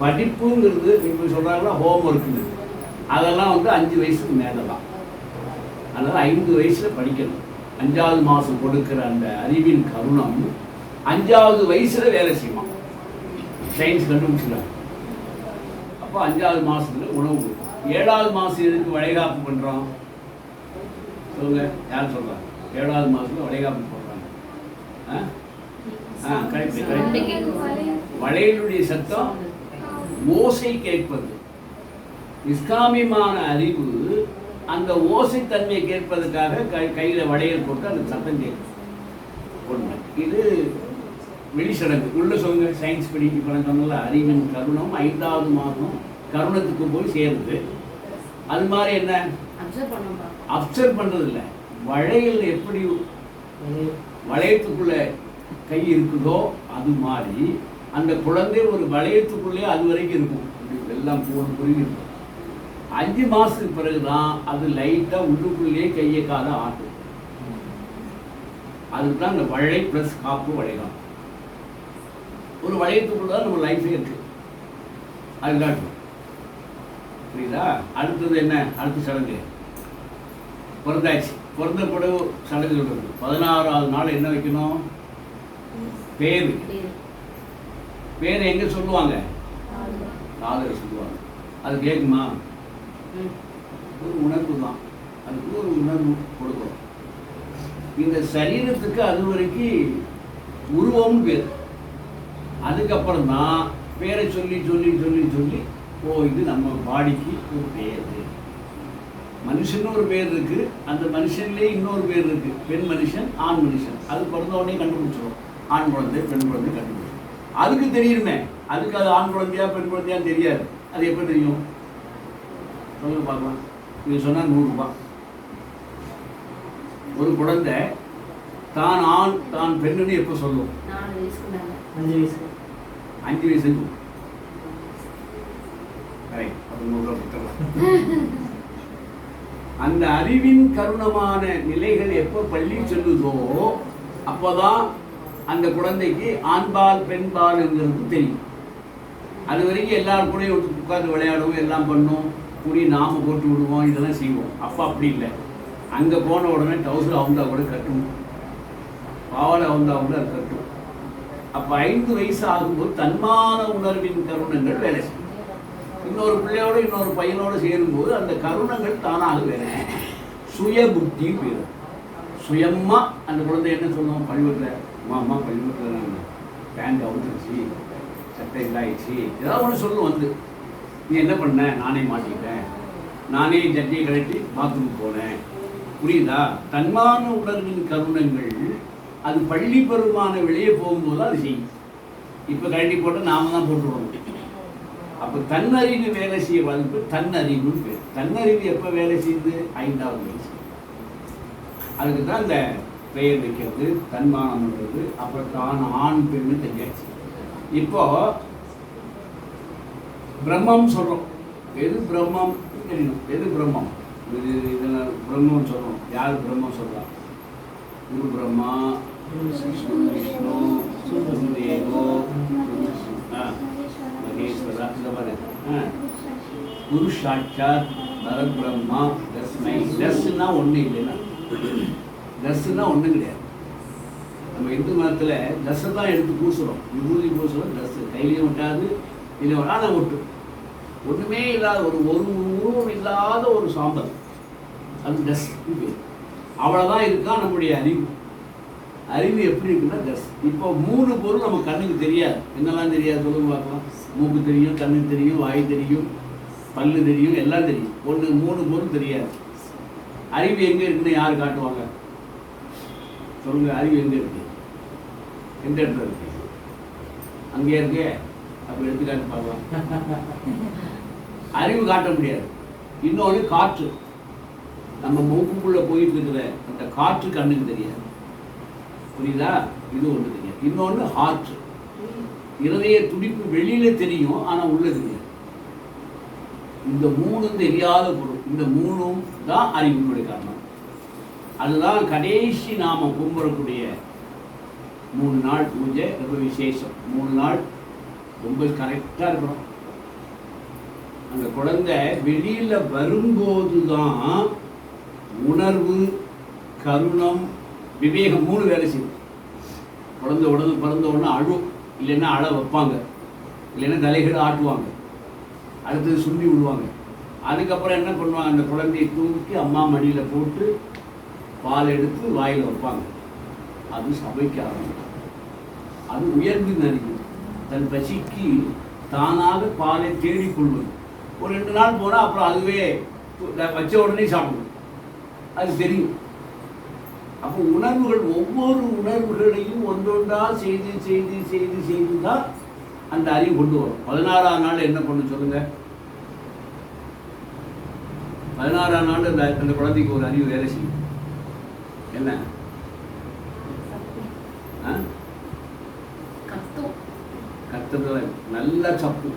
படிப்புங்கிறது இப்போ சொல்கிறாங்களா ஹோம் ஒர்க்குங்க அதெல்லாம் வந்து அஞ்சு வயசுக்கு மேலே தான் அதனால் ஐந்து வயசில் படிக்கணும். அஞ்சாவது மாதம் கொடுக்குற அந்த அறிவின் கருணம் அஞ்சாவது வயசில் வேலை செய்வான். சயின்ஸ் கண்டுபிடிச்சிருக்காங்க அப்போ அஞ்சாவது மாதத்துல உணவு கொடுக்கும். ஏழாவது மாதம் எதுக்கு வளைகாப்பு பண்ணுறோம் சொல்லுங்க யார் சொல்கிறாங்க ஏழாவது மாதத்துல வளைகாப்பு போடுறாங்க. ஆ? ஆ கரெக்ட் கரெக்ட் வளையலுடைய சத்தம் ஓசை கேட்பது. இஸ்லாமியமான அறிவு அந்த ஓசை தன்மையை கேட்பதற்காக கை கையில் வளையல் போட்டு அந்த சத்தம் கேட்கும் ஒன்று இது வெளிச்சடங்கு. உள்ள சொல்லுங்க. சயின்ஸ் படி இப்போ நான் சொன்னல அறிவின் கருணம் ஐந்தாவது மாதம் கருணத்துக்கு போய் சேருது. அது மாதிரி என்ன? அப்சர்வ் பண்றது இல்ல வளையல் எப்படி வளையத்துக்குள்ள கை இருக்குதோ அது மாதிரி அந்த குழந்தை ஒரு வளையத்துக்குள்ளே அது வரைக்கும் இருக்கும். எல்லாம் போன குருவி இருக்கும் அஞ்சு மாசத்துக்கு பிறகுதான் அது லைட்டா உள்ளுக்குள்ளேயே கையை கால ஆட்டும் அதுக்கு தான் அந்த வளை ப்ளஸ் காப்பு வளையம் ஒரு வளையத்துக்குள்ள தான் நம்ம லைஃபே இருக்கு. அதுதான். புரியுதா? அடுத்தது என்ன? அடுத்த சடங்கு. பிறந்தாச்சு. பிறந்த பிறகு சடங்கு சொல்றது பதினாறாவது நாள் என்ன வைக்கணும். பேர். பேரை எங்க சொல்லுவாங்க? காதல சொல்லுவாங்க. அது கேட்குமா ஒரு உணர்வு தான். அதுக்கு ஒரு உணர்வு கொடுக்கும். இந்த சரீரத்துக்கு அது வரைக்கும் உருவம்னு பேர். அதுக்கப்புறம் தான் பேரை சொல்லி சொல்லி சொல்லி சொல்லி ஓ இது நம்ம பாடிக்கு ஒரு பேர் மனுஷன் ஒரு பேர் இருக்கு. அந்த மனுஷன்லேயே இன்னொரு பேர் இருக்கு. பெண் மனுஷன் ஆண் மனுஷன். அது பிறந்த உடனே கண்டுபிடிச்சிடும் ஆண் குழந்தை பெண் குழந்தை கண்டுபிடிச்சிடும் அதுக்கு தெரியுமே. அதுக்கு அது ஆண் குழந்தையா பெண் குழந்தையா தெரியாது. அது எப்போ தெரியும்? சொல்லுங்க பார்க்கலாம். இது சொன்னால் நூறுரூபா ஒரு குழந்தை தான் ஆண் தான் பெண்ணுன்னு எப்போ சொல்லும்? அஞ்சு வயசு. அஞ்சு வயசுக்கு. அந்த அறிவின் கருணமான நிலைகள் எப்போ பள்ளி செல்லுதோ அப்போதான் அந்த குழந்தைக்கு ஆண்பால் பெண்பால்ங்கிறது தெரியும். அது வரைக்கும் எல்லாரும் கூடயும் ஒத்து உட்கார்ந்து விளையாடுவோம் எல்லாம் பண்ணுவோம். கூடி நாம போட்டு விடுவோம் இதெல்லாம் செய்வோம். அப்போ அப்படி இல்லை. அங்கே போன உடனே டவுசர் அவுந்தா கூட கட்டும். பாவாடை அவுந்தா கூட அது கட்டும். அப்போ ஐந்து வயசு ஆகும்போது தன்மான உணர்வின் கருணங்கள் வேலை செய்யும். இன்னொரு பிள்ளையோட இன்னொரு பையனோடு சேரும்போது அந்த கருணங்கள் தானாக வேலை செய்யும். சுய புத்தி பேர் சுயமாக அந்த குழந்தை என்ன சொல்லுவோம் பள்ளிக்கூடத்தில் அம்மா அம்மா பள்ளிக்கூடத்தில் நான் பேண்ட் அவுத்துருச்சு சட்டை இதாயிடுச்சு ஏதாவது ஒன்று சொல்லும் வந்து. நீ என்ன பண்ண? நானே மாட்டிக்கிட்டேன். நானே ஜட்டியை கழட்டி பாத்ரூம் போனேன். புரியுதா? தன்மான உணர்வின் கருணங்கள் அது பள்ளி பெருமான வெளியே போகும்போது அது செய்யும். இப்போ கழட்டி போட்டால் நாம தான் போட்டு விடணும். அப்போ தன்னறிவு வேலை செய்ய வகுப்பு தன்னறிவுன்னு பேர். தன்னறிவு எப்போ வேலை செய்யுது? ஐந்தாவது வயசு. அதுக்கு தான் இந்த பெயர் வைக்கிறது தன்மானம் பண்ணுறது அப்புறம் தான் ஆண் பெண்ணு தெரியாச்சு. இப்போ பிரம்மம் சொல்கிறோம் எது பிரம்மம் தெரியணும்? எது பிரம்மம்? இது இதில் பிரம்மம் சொல்கிறோம் யார் பிரம்மம் சொல்கிறா குரு பிரம்மா விஷ்ணு விஷ்ணு சுந்தேவோ ஆ, மகேஸ்வரா இந்த மாதிரி. குரு சாட்சாத் பரபிரம்மா தஸ்மை. தஸ்னா ஒன்று இல்லைன்னா. தஸ்னா ஒன்றும் கிடையாது. நம்ம இந்து மதத்தில் தஸ்ஸை தான் எடுத்து பூசுகிறோம் விபூதி பூசுகிறோம் தஸ் கையிலையும் ஒட்டாது இல்லை ஆனால் ஒட்டு. ஒன்றுமே இல்லாத ஒரு ஒரு உருவம் இல்லாத ஒரு சாம்பல். அது டஸ் அவ்வளோதான் இருக்கான் நம்முடைய அறிவு. அறிவு எப்படி இருக்குன்னா டஸ் இப்போ மூணு பொருள் நம்ம கண்ணுக்கு தெரியாது. என்னெல்லாம் தெரியாது சொல்லுங்க பார்க்கலாம். மூக்கு தெரியும் கண்ணு தெரியும் வாய் தெரியும் பல்லு தெரியும் எல்லாம் தெரியும். ஒன்று மூணு பொருள் தெரியாது. அறிவு எங்கே இருக்குன்னு யார் காட்டுவாங்க? சொல்லுங்க அறிவு எங்கே இருக்கு? எந்த இடத்துல இருக்கு? அங்கே இருக்கே அப்போ எடுத்து காட்டி பார்க்கலாம். அறிவு காட்ட முடியாது. இன்னொன்று காற்று. நம்ம மூக்குக்குள்ள போயிட்டு இருக்கிற அந்த காற்று கண்ணுக்கு தெரியாது. புரியுதா? இது ஒன்று தெரியாது. இன்னொன்று ஹார்ட் இருதய துடிப்பு வெளியில தெரியும் ஆனா உள்ள தெரியாது. இந்த மூணும் தெரியாத பொருள். இந்த மூணும் தான் அறிவினுடைய காரணம். அதுதான் கடைசி நாம கும்பிடக்கூடிய மூணு நாள் பூஜை ரொம்ப விசேஷம் மூணு நாள் ரொம்ப கரெக்டாக இருக்கணும். அந்த குழந்தை வெளியில் வரும்போது தான் உணர்வு கருணம் விவேகம் மூணு வேலை செய்யும். குழந்தை உடனே பிறந்த உடனே அழும். இல்லைன்னா அழ வைப்பாங்க. இல்லைன்னா தலைகளை ஆட்டுவாங்க. அடுத்தது சுண்டி விடுவாங்க. அதுக்கப்புறம் என்ன பண்ணுவாங்க? அந்த குழந்தையை தூக்கி அம்மா மடியில் போட்டு பால் எடுத்து வாயில் வைப்பாங்க. அது சபைக்கு ஆரம்பிக்கும் அது உயர்ந்து நினைக்கும் தன் பசிக்கு தானாக பாலை தேடிக்கொள்வது ஒரு ரெண்டு நாள் போனால் அப்புறம் அதுவே வச்ச உடனே சாப்பிடும் அது தெரியும். அப்போ உணர்வுகள் ஒவ்வொரு உணர்வுகளையும் ஒன்றொன்றா செய்து செய்து செய்து செய்து தான் அந்த அறிவு கொண்டு வரும். பதினாறாம் நாள் என்ன பண்ணு சொல்லுங்க? பதினாறாம் நாள் அந்த அந்த குழந்தைக்கு ஒரு அறிவு வேலை செய்யும். என்ன? கத்துறது நல்ல சப்பு.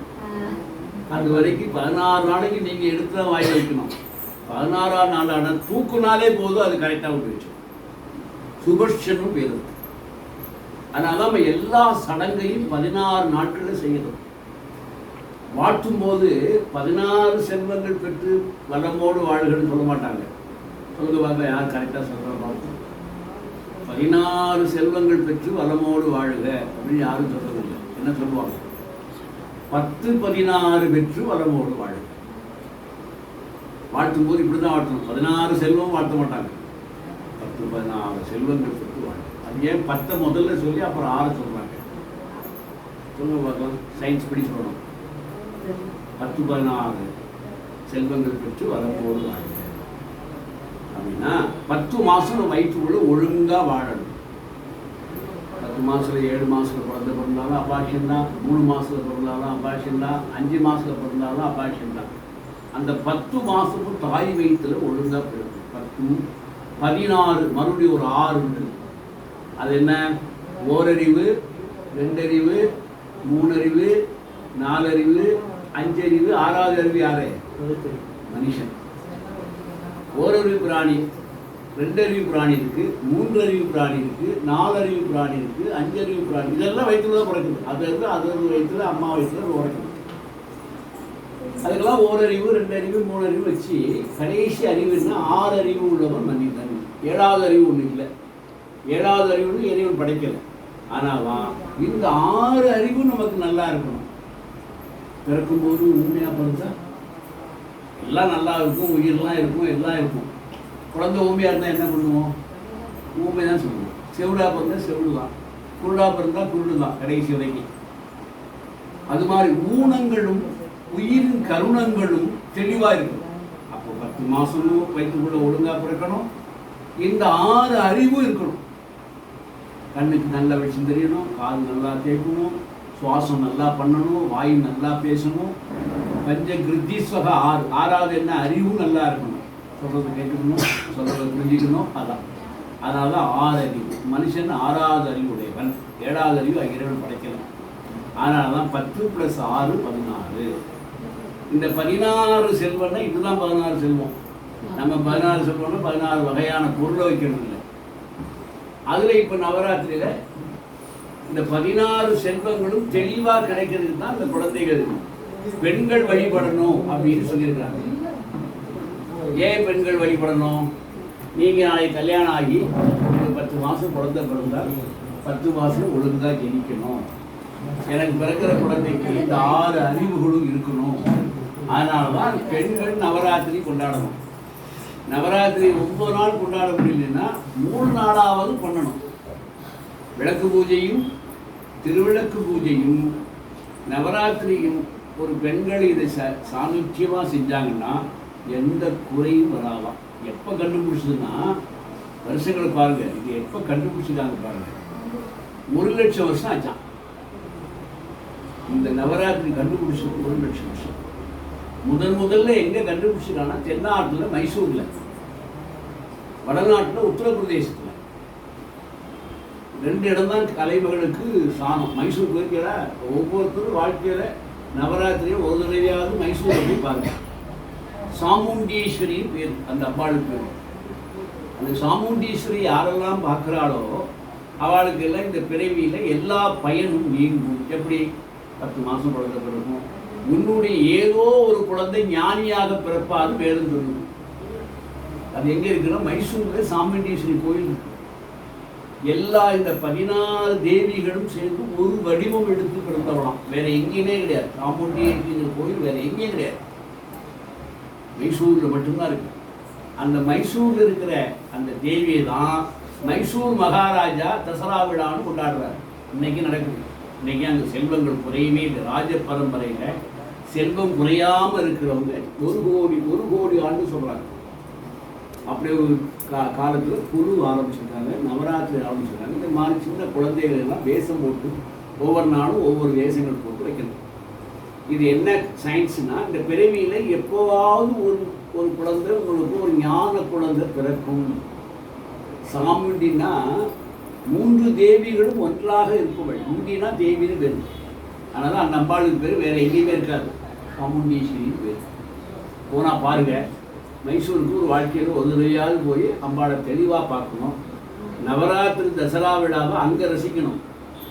அது வரைக்கும் பதினாறு நாளைக்கு நீங்க எடுத்து தான் வாய் வைக்கணும். பதினாறாம் நாளான தூக்குனாலே போதும் அது கரெக்டாக விட்டு வச்சு சுபர்ஷனும் பேர். அதனால தான் நம்ம எல்லா சடங்கையும் பதினாறு நாட்களில் செய்யணும். வாழ்த்தும் போது பதினாறு செல்வங்கள் பெற்று வளமோடு வாழ்கன்னு சொல்ல மாட்டாங்க. சொல்லுங்க வாங்க யார் கரெக்டாக சொல்கிற பார்த்து பதினாறு செல்வங்கள் பெற்று வளமோடு வாழுக அப்படின்னு யாரும் சொல்கிறதில்லை என்ன சொல்லுவாங்க? பத்து பதினாறு பெற்று வளமோடு வாழுக. வாழ்த்தும் போது இப்படி தான் வாழ்த்தணும். பதினாறு செல்வம் வாழ்த்த மாட்டாங்க. பத்து பதினாறு செல்வங்கள் பெற்று வாழும் அது ஏன் பத்தை முதல்ல சொல்லி அப்புறம் ஆறு சொல்றாங்க? சொல்லுங்க பார்க்கலாம் சயின்ஸ் படி சொல்லணும். பத்து பதினாறு செல்வங்கள் பெற்று வளமோடு வாழும் அப்படின்னா பத்து மாசம் வயிற்றுக்குள்ள ஒழுங்கா வாழணும். பத்து மாசத்துல ஏழு மாசத்துல குழந்தை பிறந்தாலும் அபாஷன் தான் மூணு மாசத்துல பிறந்தாலும் அபாஷன் தான் அஞ்சு மாசத்துல பிறந்தாலும் அபாஷன் தான். அந்த பத்து மாசமும் தாய் வயிற்றுல ஒழுங்கா பிறக்கும் பத்து பதினாறு மறுபடியும் ஒரு ஆறு உண்டு அது என்ன? ஓரறிவு ரெண்டறிவு மூணறிவு நாலறிவு அஞ்சறிவு ஆறாவது அறிவு யாரு? மனுஷன். ஓரறிவு பிராணி ரெண்டறிவு பிராணி இருக்கு மூன்றறிவு பிராணி இருக்கு நாலறிவு பிராணி இருக்கு அஞ்சறிவு பிராணி இதெல்லாம் வயிற்றுல தான் பிறக்குது. அது இருந்து அது வயிற்றுல அம்மா வயிற்றுல உறக்குது. அதுக்கெல்லாம் ஓரறிவு ரெண்டறிவு மூணறிவு வச்சு கடைசி அறிவுன்னா ஆறு அறிவு உள்ளவன் மன்னித்தன் ஏழாவது அறிவு ஒன்று இல்லை. ஏழாவது அறிவுன்னு இறைவன் படைக்கல. ஆனாவா இந்த ஆறு அறிவும் நமக்கு நல்லா இருக்கணும். பிறக்கும்போது உண்மையாக பிறந்தா எல்லாம் நல்லா இருக்கும் உயிரெலாம் இருக்கும் எல்லாம் இருக்கும். குழந்தை ஊமையாக இருந்தால் என்ன பண்ணுவோம்? ஊமை தான் சொல்லுவோம். செவிடா பிறந்தால் செவிடு தான் குருடா பிறந்தால் குருடு தான் கடைசி வரைக்கும். அது மாதிரி ஊனங்களும் உயிரின் கருணங்களும் தெளிவாக இருக்கும். அப்போ பத்து மாசமும் வயிற்றுக்குள்ளே ஒழுங்கா பிறக்கணும். இந்த ஆறு அறிவும் இருக்கணும். கண்ணுக்கு நல்ல விஷயம் தெரியணும் காது நல்லா தேய்க்கணும் சுவாசம் நல்லா பண்ணணும் வாய் நல்லா பேசணும் பஞ்ச கிருத்தீஸ்வக ஆறு ஆறாவது என்ன? அறிவும் நல்லா இருக்கணும். சொல்றது கேட்கணும் சொல்றதை புரிஞ்சுக்கணும் அதான். அதனால தான் ஆறு அறிவு. மனுஷன் ஆறாவது அறிவுடையவன். ஏழாவது அறிவு இறைவன் படைக்கலாம் அதனால தான் பத்து ப்ளஸ் ஆறு பதினாறு. இந்த பதினாறு செல்வம்னா இதுதான் பதினாறு செல்வம். நம்ம பதினாறு செல்வம்னா பதினாறு வகையான பொருளை வைக்கிறது இல்லை. அதில் இப்போ நவராத்திரியில் இந்த பதினாறு செல்வங்களும் தெளிவாக கிடைக்கிறதுக்கு தான் இந்த குழந்தைகள் பெண்கள் வழிபடணும் அப்படின்னு சொல்லியிருக்காங்க. ஏன் பெண்கள் வழிபடணும்? நீங்கள் நாளைக்கு கல்யாணம் ஆகி ஒரு பத்து மாதம் குழந்தை பிறந்தால் பத்து மாதம் ஒழுங்காக ஜெயிக்கணும் எனக்கு பிறக்கிற குழந்தைக்கு இந்த ஆறு அறிவுகளும் இருக்கணும். அதனால தான் பெண்கள் நவராத்திரி கொண்டாடணும். நவராத்திரி ஒன்பது நாள் கொண்டாட முடியலன்னா மூணு நாளாவது பண்ணணும். விளக்கு பூஜையும் திருவிளக்கு பூஜையும் நவராத்திரியும் ஒரு பெண்கள் இதை ச சாநித்தியமாக செஞ்சாங்கன்னா எந்த குறையும் வராதாம் எப்போ கண்டுபிடிச்சதுன்னா வருஷங்களை பாருங்க. இது எப்போ கண்டுபிடிச்சிருக்காங்க பாருங்க. ஒரு லட்சம் வருஷம் ஆச்சான் இந்த நவராத்திரி கண்டுபிடிச்சது ஒரு லட்சம் வருஷம். முதன் முதல்ல எங்க கண்டுபிடிச்சிருக்காங்கன்னா தென்னாட்டில் மைசூர்ல. வடநாட்டில் உத்தரப்பிரதேசத்துல. ரெண்டு இடம் தான் கலைமகளுக்கு சாணம். மைசூர் போயிருக்கிறா ஒவ்வொருத்தரும் வாழ்க்கையில நவராத்திரியை ஒரு தடவையாவது மைசூர் போய் பாருங்க. சாமுண்டீஸ்வரி பேர் அந்த அம்பாளுக்கு பேர். அந்த சாமுண்டீஸ்வரி யாரெல்லாம் பார்க்குறாளோ அவளுக்கு எல்லாம் இந்த பிறவியில் எல்லா பயனும் நீங்கும். எப்படி? பத்து மாதம் குழந்தை பிறக்கும். உன்னுடைய ஏதோ ஒரு குழந்தை ஞானியாக பிறப்பாது வேதம் சொல்லுது அது எங்கே இருக்குன்னா மைசூரில் சாமுண்டீஸ்வரி கோயில் இருக்கு. எல்லா இந்த பதினாறு தேவிகளும் சேர்ந்து ஒரு வடிவம் எடுத்து பிறந்தவளாம் வேற எங்கேயுமே கிடையாது. சாமுண்டீஸ்வரி கோயில் வேற எங்கேயும் கிடையாது. மைசூரில் மட்டும்தான் இருக்கு. அந்த மைசூரில் இருக்கிற அந்த தேவியை தான் மைசூர் மகாராஜா தசரா விழான்னு கொண்டாடுறாரு. இன்னைக்கு நடக்குது. இன்னைக்கு அந்த செல்வங்கள் குறையுமே இல்லை ராஜ பரம்பரையில் செல்வம் குறையாமல் இருக்கிறவங்க ஒரு கோடி ஒரு கோடி ஆண்டு சொல்கிறாங்க அப்படி ஒரு கா காலத்தில் குழு ஆரம்பிச்சிருக்காங்க நவராத்திரி ஆரம்பிச்சிருக்காங்க. இந்த மாதிரி சின்ன குழந்தைகள் எல்லாம் வேஷம் போட்டு ஒவ்வொரு நாளும் ஒவ்வொரு வேஷங்கள் போட்டு வைக்கணும். இது என்ன சயின்ஸ்னால் இந்த பிறவியில் எப்போவாவது ஒரு ஒரு குழந்தை உங்களுக்கு ஒரு ஞான குழந்தை பிறக்கும். சாமுண்டினா மூன்று தேவிகளும் ஒன்றாக இருப்பவள். முண்டினா தேவின்னு பேர் அதனால் அந்த அம்பாளுக்கு பேர் வேறு எங்கேயுமே இருக்காது. சாமுண்டீஸ்வரின்னு பேர். போனால் பாருங்கள் மைசூருக்கு ஒரு வாழ்க்கையில் ஒரு போய் அம்பாளை தெளிவாக பார்க்கணும். நவராத்திரி தசரா விழாவை அங்கே ரசிக்கணும்.